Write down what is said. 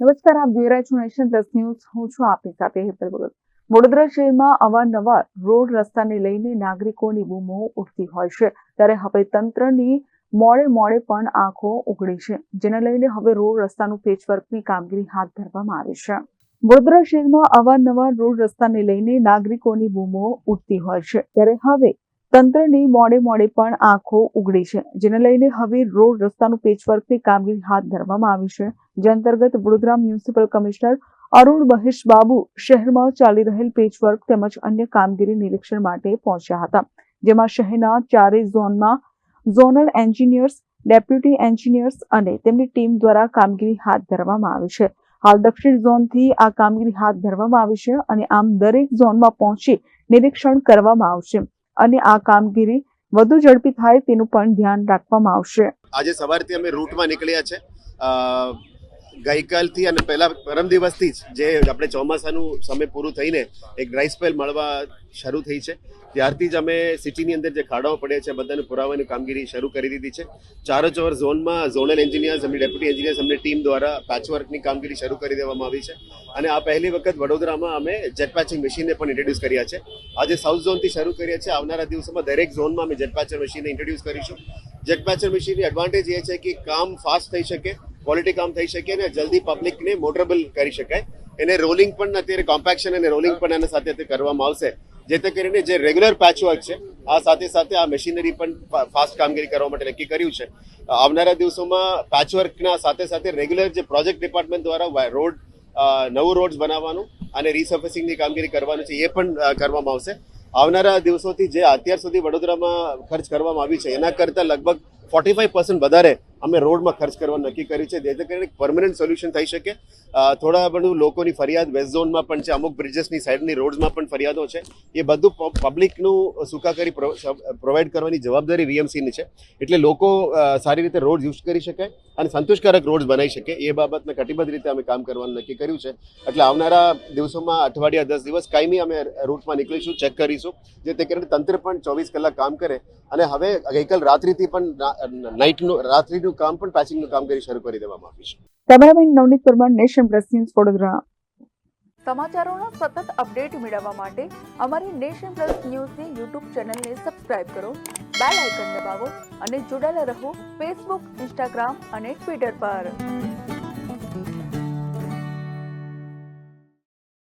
નમસ્કાર, આપ જોઈ રહ્યા છો નેશન પ્લસ ન્યૂઝ. હું છું આપની સાથે હેતલ ભગત. વડોદરા શહેરમાં અવારનવાર રોડ રસ્તાને લઈને નાગરિકોની બૂમો ઉઠતી હોય છે. ત્યારે હવે તંત્રની મોડે મોડે પણ આંખો ઉઘડી છે, જેને લઈને હવે રોડ રસ્તાનું પેચવર્કની કામગીરી હાથ ધરવામાં આવી છે. વડોદરા શહેરમાં અવારનવાર રોડ રસ્તાને લઈને નાગરિકોની બૂમો ઉઠતી હોય છે. ત્યારે હવે તંત્રની મોડે મોડે પણ આંખો ઉઘડી છે, જેને લઈને હવે રોડ રસ્તાનું પેચવર્કની કામગીરી હાથ ધરવામાં આવી છે. જે અંતર્ગત વડોદરા મ્યુનિસિપલ કમિશનર અરુણ મહેશ બાબુ શહેરમાં ચાલી રહેલ પેચવર્ક તેમજ અન્ય કામગીરી નિરીક્ષણ માટે પહોંચ્યા હતા, જેમાં શહેરના ચારેય ઝોનમાં ઝોનલ એન્જિનિયર્સ, ડેપ્યુટી એન્જિનિયર્સ અને તેમની ટીમ દ્વારા કામગીરી હાથ ધરવામાં આવી છે. હાલ દક્ષિણ ઝોનથી આ કામગીરી હાથ ધરવામાં આવી છે અને આમ દરેક ઝોનમાં પહોંચી નિરીક્ષણ કરવામાં આવશે. અને આ કામગીરી વધુ ઝડપી થાય તેનું પણ ધ્યાન રાખવામાં આવશે. આજે સવારથી અમે રૂટમાં નીકળ્યા છે. ગઈકાલથી અને પહેલા પરમ દિવસથી જ જે આપણે ચોમાસાનું સમય પૂરું થઈને એક ડ્રાય સ્પેલ મળવા શરૂ થઈ છે. ત્યારથી જ અમે સિટીની અંદર જે ખાડાઓ પડ્યા છે, બધાને પુરાવાની કામગીરી શરૂ કરી દીધી છે. ચારો ચોર ઝોનમાં ઝોનલ એન્જિનિયર્સ એમની ડેપ્યુટી એન્જિનિયર્સ એમની ટીમ દ્વારા પેચવર્કની કામગીરી શરૂ કરી દેવામાં આવી છે. અને આ પહેલી વખત વડોદરામાં અમે જેટ પેચિંગ મશીનને પણ ઇન્ટ્રોડ્યુસ કર્યા છે. આજે સાઉથ ઝોનથી શરૂ કર્યા છે આવનારા દિવસોમાં દરેક ઝોનમાં અમે જેટ પેચર મશીનને ઇન્ટ્રોડ્યુસ કરીશું. જેટ પેચર મશીનની એડવાન્ટેજ એ છે કે કામ ફાસ્ટ થઈ શકે. ક્વોલિટી કામ થઈ શકે અને જલ્દી પબ્લિકને મોટરેબલ કરી શકાય. એને રોલિંગ પણ અત્યારે કોમ્પેક્શન અને રોલિંગ પણ એના સાથે કરવામાં આવશે. જેથી કરીને જે રેગ્યુલર પેચવર્ક છે, આ સાથે સાથે આ મશીનરી પણ ફાસ્ટ કામગીરી કરવા માટે નક્કી કર્યું છે. આવનારા દિવસોમાં પેચવર્કના સાથે સાથે રેગ્યુલર જે પ્રોજેક્ટ ડિપાર્ટમેન્ટ દ્વારા રોડ નવું રોડ્સ બનાવવાનું અને રીસર્ફેસિંગની કામગીરી કરવાનું છે, એ પણ કરવામાં આવશે. આવનારા દિવસોથી જે અત્યાર સુધી વડોદરામાં ખર્ચ કરવામાં આવ્યું છે, એના કરતાં લગભગ ફોર્ટી વધારે અમે રોડમાં ખર્ચ કરવાનું નક્કી કર્યું છે. જેથી કરીને પરમનન્ટ સોલ્યુશન થઈ શકે. થોડા બધું લોકોની ફરિયાદ વેસ્ટ ઝોનમાં પણ છે. અમુક બ્રિજેસની સાઈડની રોડ્સમાં પણ ફરિયાદો છે. એ બધું પબ્લિકનું સુખાકારી પ્રોવાઈડ કરવાની જવાબદારી વીએમસીની છે. એટલે લોકો સારી રીતે રોડ યુઝ કરી શકે અને સંતોષકારક રોડ બનાવી શકે. એ બાબતને કટિબદ્ધ રીતે અમે કામ કરવાનું નક્કી કર્યું છે. એટલે આવનારા દિવસોમાં અઠવાડિયા દસ દિવસ કાયમી અમે રૂટમાં નીકળીશું ચેક કરીશું. જેથી કરીને તંત્ર પણ ચોવીસ કલાક કામ કરે. અને હવે ગઈકાલ રાત્રિથી પણ નાઇટનું રાત્રિનું કામ પણ પેચિંગનું કામ કરી શરૂ કરી દેવામાં આવ્યું છે. Cameraman Navneet Parmar nation plus news Vadodara. સમાચારોના સતત અપડેટ મેળવવા માટે અમારી નેશન પ્લસ ન્યૂઝની યુટ્યુબ ચેનલને સબસ્ક્રાઇબ કરો બેલ આઇકન દબાવો અને જોડાયેલા રહો ફેસબુક ઇન્સ્ટાગ્રામ અને ટ્વિટર પર.